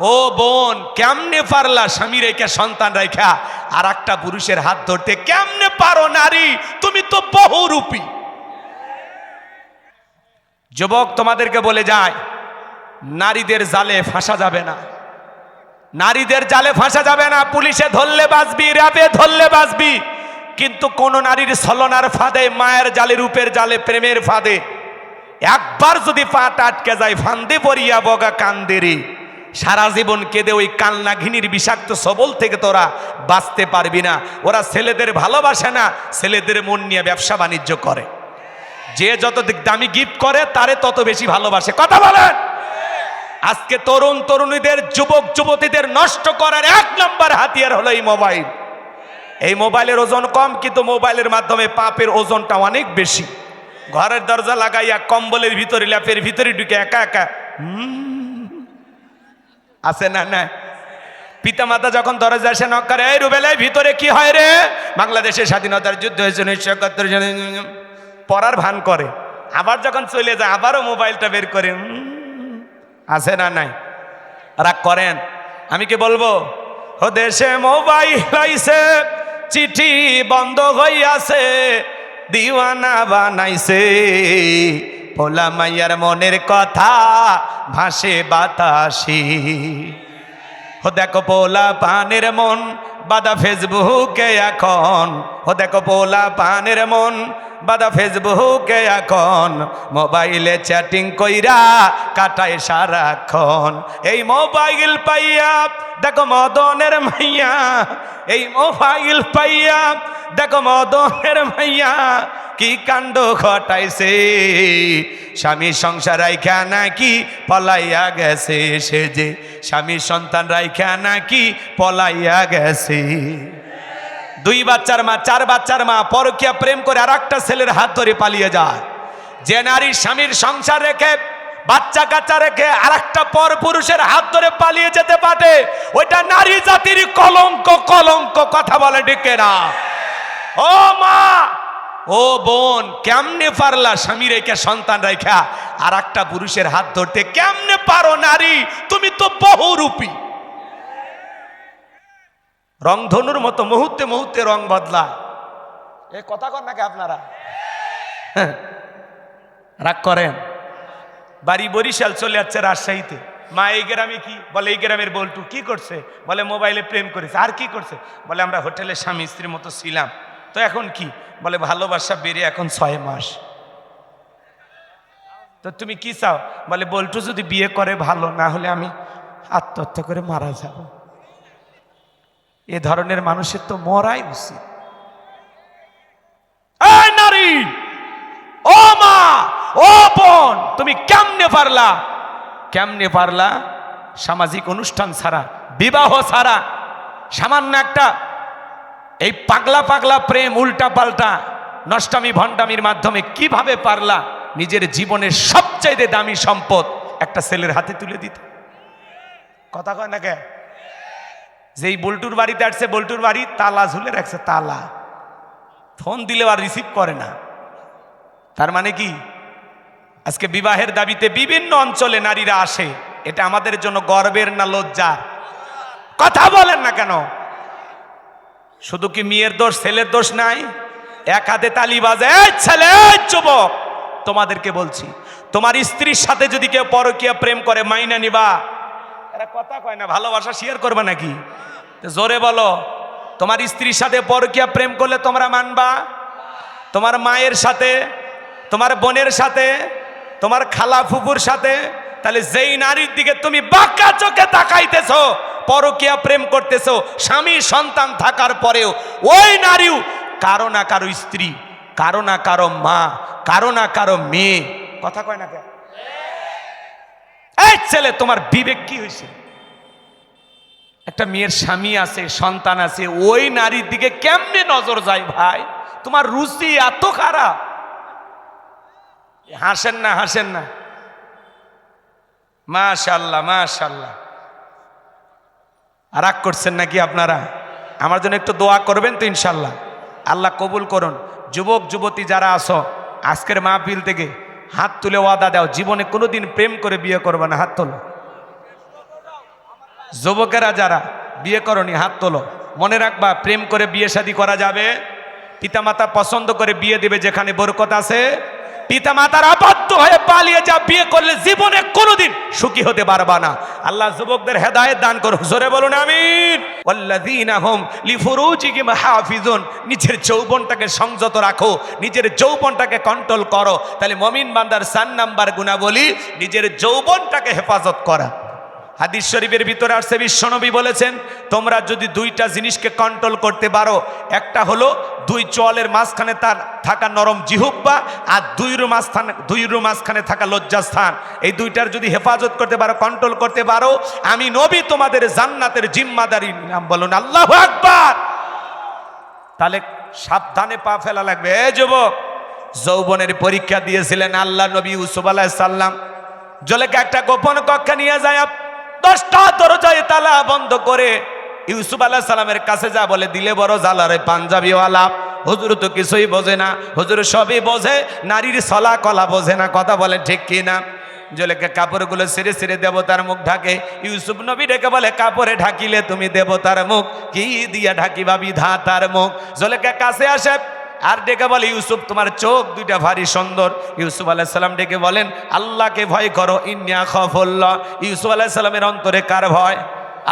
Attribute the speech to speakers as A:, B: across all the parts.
A: ও বোন, কেমনে পারলা স্বামী রেখে সন্তান রেখা? আর একটা পুরুষের হাত ধরতে, কেমনে পারো নারী? তুমি তো বহুরূপী। যুবক তোমাদেরকে বলে যায়, নারীদের জালে ফাঁসা যাবে না। নারীদের জালে ফাঁসা যাবে না। পুলিশে ধরলে বাঁচবি, র্যাবে ধরলে বাঁচবি। কিন্তু কোন নারীর ছলনার ফাঁদে, মায়ের জালে, রূপের জালে, প্রেমের ফাঁদে, একবার যদি পাটা আটকে যায়, ফান্দে পড়িয়া বগা কান্দেরে। সারা জীবন কেঁদে ওই কান্না ঘিনির বিষাক্ত সবল থেকে তোরা বাঁচতে পারবি না। ওরা ছেলেদের ভালোবাসে না ছেলেদের মন নিয়ে ব্যবসা বাণিজ্য করে। যে যত দামি গিফট করে তারে তত বেশি ভালোবাসে। কথা বলেন! আজকে তরুণ তরুণীদের যুবক যুবতীদের নষ্ট করার এক নম্বর হাতিয়ার হলো এই মোবাইল। এই মোবাইলের ওজন কম কিন্তু মোবাইলের মাধ্যমে পাপের ওজনটা অনেক বেশি। ঘরের দরজা লাগাইয়া কম্বলের ভিতরে ল্যাপের ভিতরে ঢুকে একা একা হুম, আছে না না পিতা মাতা যখন দরজা এসে নক করে, এই রুবেলাই ভিতরে কি হয় রে? বাংলাদেশের স্বাধীনতার যুদ্ধ হয়েছে উনিশশো একাত্তর পড়ার ভান করে। আবার যখন চলে যায়, আবারও মোবাইলটা বের করে। আছে না নাই? রাগ করেন। আমি কি বলব? ও দেশে মোবাইল আইছে চিঠি বন্ধ হইয়াছে, দিওয়ানা বানাইছে। পোলা মাইয়ার মনের কথা, ভাসে বাতাসি। ও দেখো পোলা পানের মন, বাদা ফেসবুকে এখন। ও দেখো পোলা পানের মন বাদা ফেসবুকে এখন মোবাইলে চ্যাটিং কইরা কাটায় সারাক্ষণ। এই মোবাইল পাইয়া, দেখো মদনের মাইয়া, এই মোবাইল পাইয়া, দেখো মদনের মাইয়া, কি কাণ্ড ঘটাইছে? স্বামী সংসার রাইখা নাকি পলাইয়া গেছে সে যে। স্বামী সন্তান রাইখা নাকি পলাইয়া গেছে। দুই বাচ্চার মা, চার বাচ্চার মা পরকিয়া প্রেম করে আর একটা ছেলের হাত ধরে পালিয়ে যায়। যে নারী স্বামীর সংসার রেখে, বাচ্চা কাচ্চা রেখে আর একটা পর পুরুষের হাত ধরে পালিয়ে যেতে পারে, ওইটা নারী জাতির কলঙ্ক কলঙ্ক কথা বলে ডেকে না ও মা, ও বোন, কেমনে পারলা স্বামী রেখে, সন্তান রেখা আর একটা পুরুষের হাত ধরতে? কেমনে পারো নারী? তুমি তো বহুরূপী। রংধনুর মতো মুহূর্তে মুহূর্তে রং বদলায়। এ কথা কর নাকি আপনারা? হ্যাঁ। রাগ করেন। বাড়ি বরিশাল চলে যাচ্ছে রাজশাহীতে। মা, এই গ্রামে কি? বলে, এই গ্রামের বল্টু কি করছে? বলে, মোবাইলে প্রেম করেছে। আর কি করছে? বলে, আমরা হোটেলে স্বামী স্ত্রীর মতো ছিলাম। তো এখন কি? বলে, ভালোবাসা বেড়ে এখন ছয় মাস। তো তুমি কি চাও? বলে, বল্টু যদি বিয়ে করে ভালো, না হলে আমি আত্মহত্যা করে মারা যাব। এ ধরনের মানুষের তো মরাই উচিত। নারী, ও মা, ও বোন, তুমি কেমনে পারলা? কেমনে পারলা? সামাজিক অনুষ্ঠান ছাড়া, বিবাহ ছাড়া, সামান্য একটা এই পাগলা পাগলা প্রেম উল্টা পাল্টা, নষ্টামি ভণ্ডামির মাধ্যমে কীভাবে পারলা? নিজের জীবনের সবচাইতে দামি সম্পদ একটা ছেলের হাতে তুলে দিতে। কথা কয় না কে? যেই বল্টুর বাড়িতে আসছে, বল্টুর বাড়ি তালা ঝুলে রাখছে, তালা। ফোন দিলেও আর রিসিভ করে না। তার মানে কি? আজকে বিবাহের দাবিতে বিভিন্ন অঞ্চলে নারীরা আসে। এটা আমাদের জন্য গর্বের না লজ্জার? কথা বলেন না কেন? শুধু কি মেয়ের দোষ, ছেলের দোষ নাই? এক হাতে তালি বাজে ছেলে যুবক! তোমাদেরকে বলছি, তোমার স্ত্রীর সাথে যদি কেউ পরকীয়া প্রেম করে, মাইনা নিবা। এরা কথা কয় না, ভালোবাসা শেয়ার করবে নাকি? জোরে বলো, তোমার স্ত্রীর সাথে পরকীয়া প্রেম করলে তোমরা মানবা? তোমার মায়ের সাথে, তোমার বোনের সাথে, তোমার খালা ফুপুর সাথে? তাহলে যেই নারীর দিকে তুমি বাঁকা চোখে তাকাইতেছো, পরকিয়া প্রেম করতেছো, স্বামী সন্তান থাকার পরেও ওই নারীও কারও না কারও স্ত্রী, কারও না কারও মা, কারও না কারও মেয়ে। কথা কয় না কেন? এই ছেলে, তোমার বিবেক কি হয়েছে একটা মেয়ের স্বামী আছে, সন্তান আছে, ওই নারীর দিকে কেমনে নজর যায় ভাই? তোমার রুচি এত খারাপ। হাসেন না হাসেন না। মাশাল্লাহ মাশাল্লাহ। রাগ করছেন নাকি আপনারা? আমার জন্য একটু দোয়া করবেন তো ইনশাল্লাহ। আল্লাহ কবুল করুন। যুবক, যুবতী যারা আসো আজকের মাহফিল থেকে হাত তুলে ওয়াদা দাও। জীবনে কোনোদিন প্রেম করে বিয়ে করবে না, হাত তোলো। যুবকেরা যারা বিয়ে করনি, হাত তোলো। মনে রাখবা, প্রেম করে বিয়ে শাদী করা যাবে। পিতামাতা পছন্দ করে বিয়ে দেবে যেখানে বরকত আছে। পিতামাতার আবদ্ধ হয়ে পালিয়ে যা বিয়ে করলে জীবনে কোনোদিন সুখী হতে পারবা না। আল্লাহ যুবকদের হেদায়েত দান করো জোরে বলুন, আমিন। ওয়াল্লাযীনা হুম লিফুরুজিহিম হাফিজুন। নিজের যৌবনটাকে সংযত রাখো। নিজের যৌবনটাকে কন্ট্রোল করো। তাহলে মমিন বান্দার সান নাম্বার গুণাবলী, নিজের যৌবনটাকে হেফাজত করা। হাদিস শরীফের ভিতরে আসছে, বিশ্বনবী বলেছেন, তোমরা যদি দুইটা জিনিসকে কন্ট্রোল করতে পারো, একটা হলো দুই চলের মাঝখানে তার থাকা নরম জিহুব্বা আর দুইরু মাঝখানে দুইরু মাঝখানে থাকা লজ্জাস্থান। এই দুইটার যদি হেফাজত করতে পারো কন্ট্রোল করতে পারো, আমি নবী তোমাদের জান্নাতের জিম্মাদারি নাম বলুন, আল্লাহ আকবার! তাহলে সাবধানে পা ফেলা লাগবে। এ যুবক, যৌবনের পরীক্ষা দিয়েছিলেন আল্লাহ নবী ইউসুফ আলাহ সাল্লাম জলেকে একটা গোপন কক্ষে নিয়ে যায় দশটা দরজায় তালা বন্ধ করে ইউসুফ আলাহ সাল্লামের কাছে যা বলে, দিলে বড় জালারে পাঞ্জাবিওয়ালা। হুজুর তো কিছুই বোঝে না। হুজুর সবই বোঝে, নারীর সলা কলা বোঝে না। কথা বলে, ঠিক কি না? জলেকে কাপড়গুলো ছেড়ে ছেড়ে দেবতার মুখ ঢাকে। ইউসুফ নবী ডেকে বলে, কাপড়ে ঢাকিলে তুমি দেবতার মুখ, কি দিয়া ঢাকিবা বিধাতার মুখ? জলেকে কাছে আসে আর ডেকে বলে, ইউসুফ, তোমার চোখ দুইটা ভারী সুন্দর। ইউসুফ আলাইসাল্লাম ডেকে বলেন, আল্লাহকে ভয় করো ইন্যা খফল্লা ইউসুফ আলাইসাল্লামের অন্তরে কার ভয়?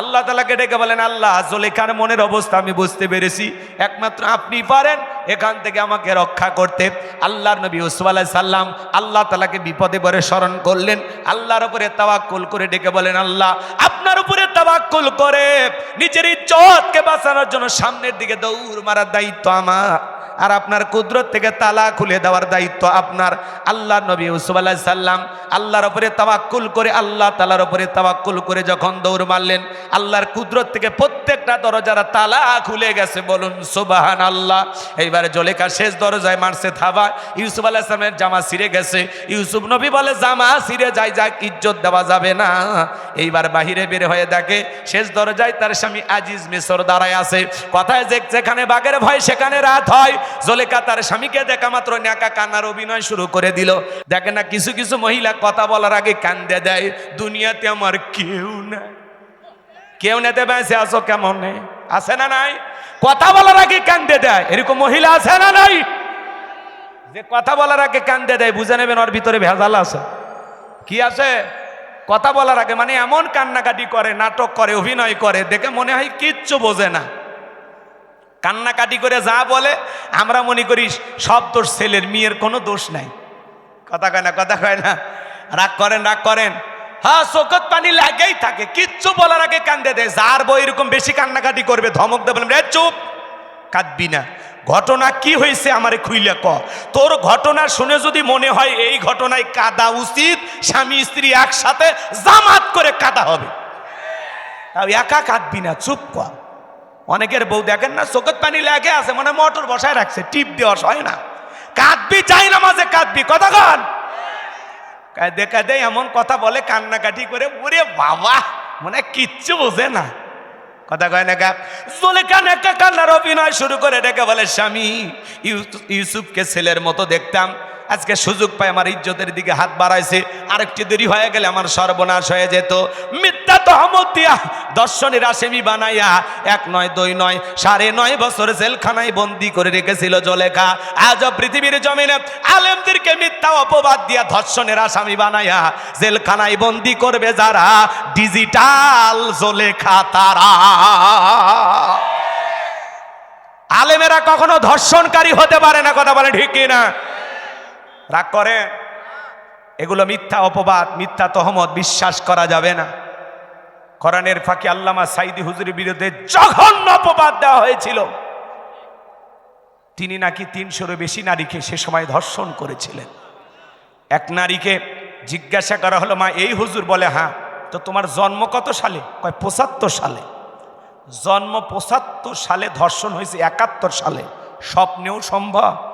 A: আল্লাহ তালাকে ডেকে বলেন, আল্লাহ জোলেখার মনের অবস্থা আমি বুঝতে পেরেছি। একমাত্র আপনি পারেন এখান থেকে আমাকে রক্ষা করতে। আল্লাহর নবী ইউসুফ আলাহ সাল্লাম আল্লাহ তালাকে বিপদে পরে স্মরণ করলেন। আল্লাহর উপরে তাওয়াক্কুল করে ডেকে বলেন, আল্লাহ, আপনার উপরে তাওয়াক্কুল করে নিজের ইজ্জতকে বাঁচানোর জন্য সামনের দিকে দৌড় মারার দায়িত্ব আমার। আর আপনার কুদরত থেকে তালা খুলে দেওয়ার দায়িত্ব আপনার। আল্লাহ নবী ইউসুফ আলাহ সাল্লাম আল্লাহর ওপরে তাওয়াক্কুল করে আল্লাহ তালার ওপরে তাওয়াক্কুল করে যখন দৌড় মারলেন, আল্লাহর কুদরত থেকে প্রত্যেকটা দরজার তালা খুলে গেছে। বলুন সুবাহান আল্লাহ এইবারে জলেখা শেষ দরজায় মারছে থাবা ইউসুফ সালামের জামা ছিঁড়ে গেছে। ইউসুফ নবী বলে, জামা ছিঁড়ে যায় যাক ইজ্জত দেওয়া যাবে না। এইবার বাহিরে বের হয়ে দেখে শেষ দরজায় তার স্বামী আজিজ মিশর দাঁড়ায় আছে। কথায় যে যেখানে বাঘের ভয়, সেখানে রাত হয়। জলেকা তার স্বামীকে দেখা মাত্র ন্যাকা কান্নার অভিনয় শুরু করে দিল। দেখে না কিছু কিছু মহিলা কথা বলার আগে কান্দে দেয়, দুনিয়াতে আমার কেউ নাই। কেউ নেতে বেঁচে আসো কেমন নেই? আছে না নাই? কথা বলার আগে কান্দে দেয়, এরকম মহিলা আছে না নাই? যে কথা বলার আগে কান্দে দেয়, বুঝে নেবেন ওর ভিতরে ভেজাল আছে। কি আছে? কথা বলার আগে মানে এমন কান্নাকাটি করে, নাটক করে, অভিনয় করে, দেখে মনে হয় কিচ্ছু বোঝে না। কান্নাকাটি করে যা বলে, আমরা মনে করি সব দোষ ছেলের, মেয়ের কোনো দোষ নাই। কথা কয় না, কথা কয় না। রাগ করেন রাগ করেন। হ্যাঁ চোখত পানি লাগেই থাকে, কিচ্ছু বলার আগে কান্দে দেয়। যার বই এরকম বেশি কান্নাকাটি করবে, ধমক দেবেন রে, চুপ, কাঁদবি না। ঘটনা কি হয়েছে আমারে খুইলে ক? তোর ঘটনা শুনে যদি মনে হয় এই ঘটনায় কাদা উচিত, স্বামী, স্ত্রী একসাথে জামাত করে কাদা হবে। তাও একা কাঁদবি না, চুপ কর। অনেকের বউ দেখেন না চোখত পানি লেগে আছে মানে মোটর বসায় রাখছে, টিপ দেওয়া হয় না। কাঁদবি চাই না মাঝে কাঁদবি, কথা কন। দেখা দেয় এমন কথা বলে কান্নাকাটি করে, ওরে বাবা মানে কিচ্ছু বোঝে না। কথা কয় না কা জোলেখা নেকা কান্নার অভিনয় শুরু করে ডেকে বলে, স্বামী ইউসুফকে ছেলের মতো দেখতাম। আজকে সুযোগ পায় আমার ইজ্জতের দিকে হাত বাড়াইছে। আরেকটি দেরি হয়ে গেলে আমার সর্বনাশ হয়ে যেত। মিথ্যা তহমত দিয়া দর্শনের আসামি বানাইয়া এক নয়, দুই নয়, সাড়ে নয় বছর জেলখানায় বন্দি করে রেখেছিল জলেখা। আজ পৃথিবীর জমিনে আলেমদেরকে মিথ্যা অপবাদ দিয়া ধর্ষণের আসামি বানাইয়া জেলখানায় বন্দি করবে যারা, ডিজিটাল জলেখা তারা। আলেমেরা কখনো ধর্ষণকারী হতে পারে না, কথা বলে ঠিক না রাগ করে? এগুলো মিথ্যা অপবাদ, মিথ্যা তহমত বিশ্বাস করা যাবে না। কোরআনের ফাঁকি আল্লামা সাইদি হুজুরের বিরুদ্ধে জঘন্য অপবাদ দেওয়া হয়েছিল। তিনি নাকি তিনশোরও বেশি নারীকে সে সময় ধর্ষণ করেছিলেন। এক নারীকে জিজ্ঞাসা করা হলো, মা, এই হুজুর বলে হ্যাঁ তো তোমার জন্ম কত সালে? কয়, পঁচাত্তর সালে। জন্ম পঁচাত্তর সালে, ধর্ষণ হয়েছে একাত্তর সালে। স্বপ্নেও সম্ভব।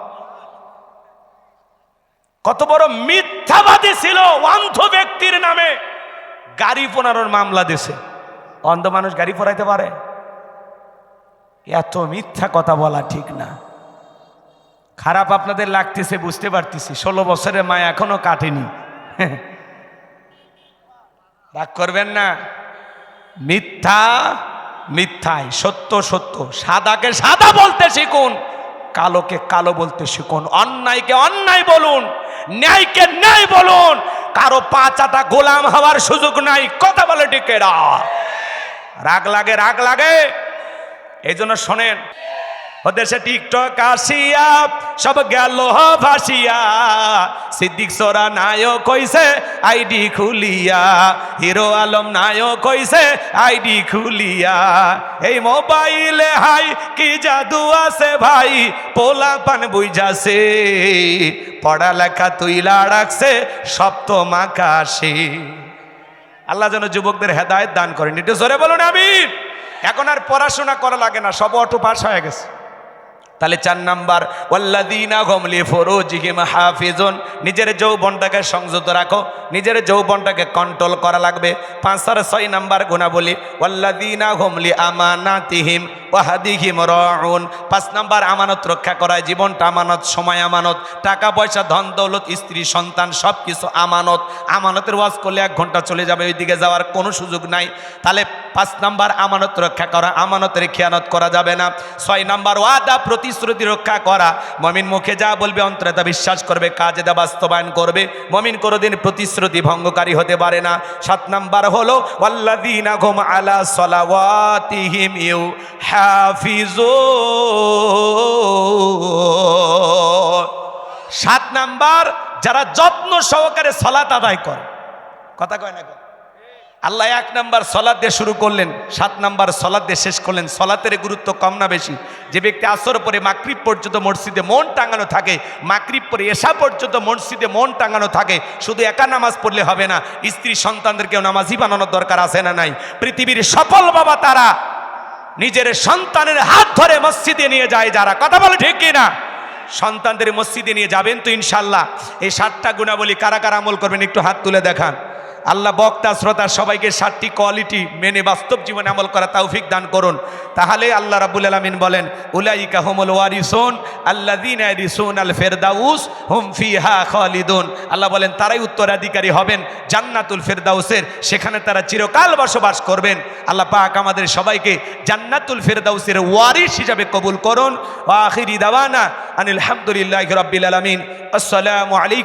A: কত বড় মিথ্যাবাদী ছিল অন্ধ ব্যক্তির নামে। গাড়ি পোনানোর মামলা দেশে অন্ধ মানুষ গাড়ি পড়াইতে পারে? এত মিথ্যা কথা বলা ঠিক না। খারাপ আপনাদের লাগতেছে, বুঝতে পারতেছি। ষোলো বছরের মা এখনও কাটেনি। রাগ করবেন না। মিথ্যা মিথ্যায় সত্য সত্য। সাদাকে সাদা বলতে শিখুন, কালোকে কালো বলতে শিখুন, অন্যায়কে অন্যায় বলুন। ন্যায়কে ন্যায় বলুন। কারও পাঁচাটা গোলাম হওয়ার সুযোগ নাই। কথা বলে টিকেরা রাগ লাগে রাগ লাগে। এই জন্য শোনেন দেশে টিকটক আসিয়া, সব গেল ভাসিয়া। সিদ্দিক সোরা নায়ক কইছে আইডি খুলিয়া। হিরো আলম নায়ক কইছে আইডি খুলিয়া। এই মোবাইলে হাই, কি জাদু আছে ভাই? পোলা পান বুঝাছে, পড়ালেখা তুইলা রাখছে, সপ্তম আকাশে। আল্লাহ যেন যুবকদের হেদায়েত দান করেন। একটু জোরে বলুন আমি এখন আর পড়াশোনা করা লাগে না, সব অটো পাস হয়ে গেছে। তাহলে চার নাম্বার ওয়াল্লাদিনা গমলি ফরোজিহিম হাফিজুন, নিজের যৌবনটাকে সংযত রাখো, নিজের যৌবনটাকে কন্ট্রোল করা লাগবে। পাঁচ আর ছয় নাম্বার গুণা বলি ওয়াল্লাদিনা গমলি আমানাতিহিম ওয়াহাদিহিম রাউন। পাঁচ নাম্বার, আমানত রক্ষা করায় জীবনটা আমানত, সময় আমানত, টাকা পয়সা, ধন দৌলত, স্ত্রী, সন্তান সব কিছু আমানত। আমানতের ওয়াজ করলে এক ঘণ্টা চলে যাবে, ওইদিকে যাওয়ার কোনো সুযোগ নাই। তাহলে পাঁচ নাম্বার, আমানত রক্ষা করা, আমানতের খেয়ানত করা যাবে না। ছয় নাম্বার, ওয়াদা প্রতিশ্রুতি রক্ষা করা। মমিন মুখে যা বলবে, অন্তরে তা বিশ্বাস করবে, কাজে তা বাস্তবায়ন করবে। মমিন কোনোদিন প্রতিশ্রুতি ভঙ্গকারী হতে পারে না। সাত নাম্বার হলো হুম আলা সলাওয়াতিহিম ইউ হাফিজুন সাত নাম্বার, যারা যত্ন সহকারে সলাত আদায় করে। কথা কয় না? আল্লাহ এক নাম্বার সলাদ দিয়ে শুরু করলেন, সাত নাম্বার সলাদ দিয়ে শেষ করলেন। সলাতের গুরুত্ব কম না বেশি। যে ব্যক্তি আসর পরে মাকরিব পর্যন্ত মসজিদে মন টাঙানো থাকে মাকরিব পরে এসা পর্যন্ত মসজিদে মন টাঙানো থাকে, শুধু একা নামাজ পড়লে হবে না, স্ত্রী সন্তানদেরকেও নামাজই বানানোর দরকার আছে না নাই? পৃথিবীর সফল বাবা তারা নিজের সন্তানের হাত ধরে মসজিদে নিয়ে যায় যারা। কথা বলে ঠিক কিনা? সন্তানদের মসজিদে নিয়ে যাবেন তো ইনশাল্লাহ এই সাতটা গুণাবলী কারা কারা আমল করবেন একটু হাত তুলে দেখান। আল্লাহ বক্তা, শ্রোতা, সবাইকে সাতটি কোয়ালিটি মেনে বাস্তব জীবনে আমল করা তৌফিক দান করুন। তাহলে আল্লাহ রাবুল আলমিন বলেন, উলাইকা হুমুল ওয়ারিসুন আল্লাযীনা ইয়ারিসুন আল ফেরদাউস, হুম ফিহা খালিদুন। আল্লাহ বলেন, তারাই উত্তরাধিকারী হবেন জান্নাতুল ফেরদাউসের, সেখানে তারা চিরকাল বসবাস করবেন। আল্লাহ পাক আমাদের সবাইকে জান্নাতুল ফেরদাউসের ওয়ারিস হিসাবে কবুল করুন। ওয়া আখিরি দাওয়ানা আনিল হামদুলিল্লাহি রাব্বিল আলামিন। আসসালামু আলাইকুম